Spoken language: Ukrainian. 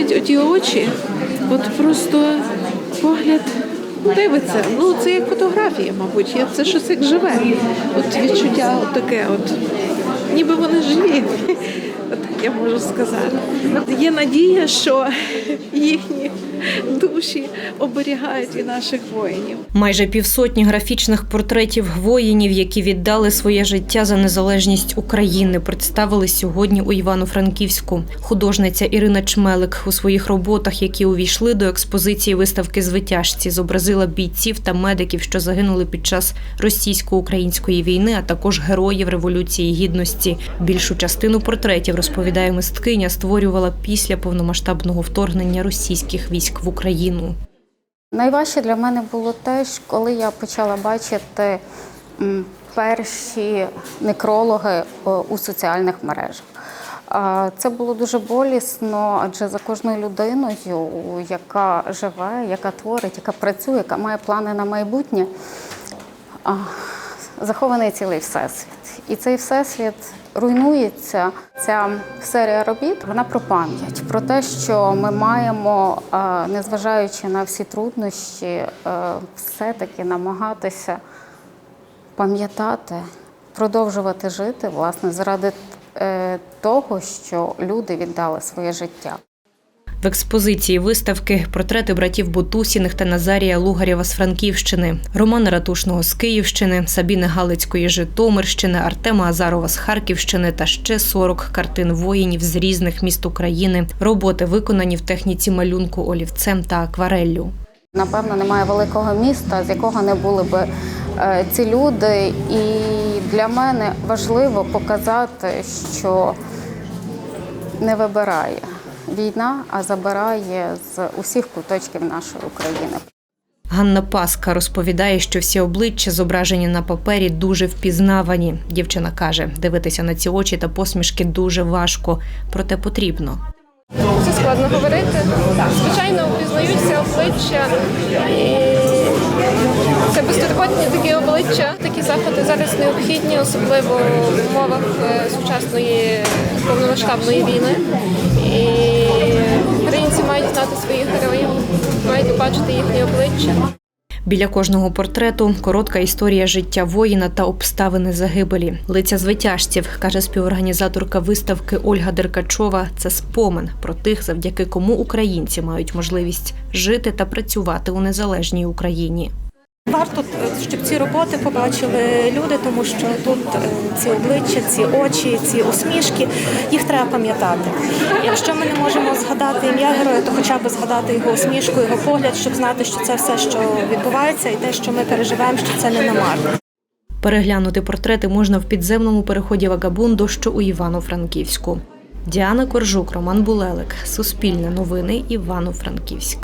навіть оті очі, от просто погляд дивиться. Ну це як фотографія, мабуть. Це щось як живе. От відчуття таке, от ніби вони живі. От я можу сказати. Є надія, що їхні душі оберігають і наших воїнів. Майже півсотні графічних портретів воїнів, які віддали своє життя за незалежність України, представили сьогодні у Івано-Франківську. Художниця Ірина Чмелик у своїх роботах, які увійшли до експозиції виставки звитяжці, зобразила бійців та медиків, що загинули під час російсько-української війни, а також героїв революції гідності. Більшу частину портретів розповідає мисткиня, створювала після повномасштабного вторгнення російських військ в Україну. Найважче для мене було те, коли я почала бачити перші некрологи у соціальних мережах. Це було дуже болісно, адже за кожною людиною, яка живе, яка творить, яка працює, яка має плани на майбутнє, захований цілий всесвіт. І цей всесвіт руйнується. Ця серія робіт вона про пам'ять, про те, що ми маємо, незважаючи на всі труднощі, е, все-таки намагатися пам'ятати, продовжувати жити, власне, заради е, того, що люди віддали своє життя. В експозиції виставки портрети братів Бутусіних та Назарія Лугарєва з Франківщини, Романа Ратушного з Київщини, Сабіни Галицької з Житомирщини, Артема Азарова з Харківщини та ще 40 картин воїнів з різних міст України. Роботи виконані в техніці малюнку олівцем та аквареллю. Напевно, немає великого міста, з якого не були би е, ці люди. І для мене важливо показати, що не вибирає війна, а забирає з усіх куточків нашої України. Ганна Паска розповідає, що всі обличчя, зображені на папері, дуже впізнавані. Дівчина каже, дивитися на ці очі та посмішки дуже важко, проте потрібно. Це складно говорити. Звичайно, впізнаються обличчя. Це безтурботні такі обличчя. Такі заходи зараз необхідні, особливо в умовах е, сучасної повномасштабної війни. І знати своїх героїв, маєте бачити їхні обличчя. Біля кожного портрету коротка історія життя воїна та обставини загибелі. Лиця звитяжців, каже співорганізаторка виставки Ольга Деркачова. Це спомин про тих, завдяки кому українці мають можливість жити та працювати у незалежній Україні. Варто, е, щоб ці роботи побачили люди, тому що тут е, ці обличчя, ці очі, ці усмішки, їх треба пам'ятати. Якщо ми не можемо згадати ім'я героя, то хоча б згадати його усмішку, його погляд, щоб знати, що це все, що відбувається, і те, що ми переживаємо, що це не намарне. Переглянути портрети можна в підземному переході Вагабунду, що у Івано-Франківську. Діана Коржук, Роман Булелик. Суспільне новини Івано-Франківськ.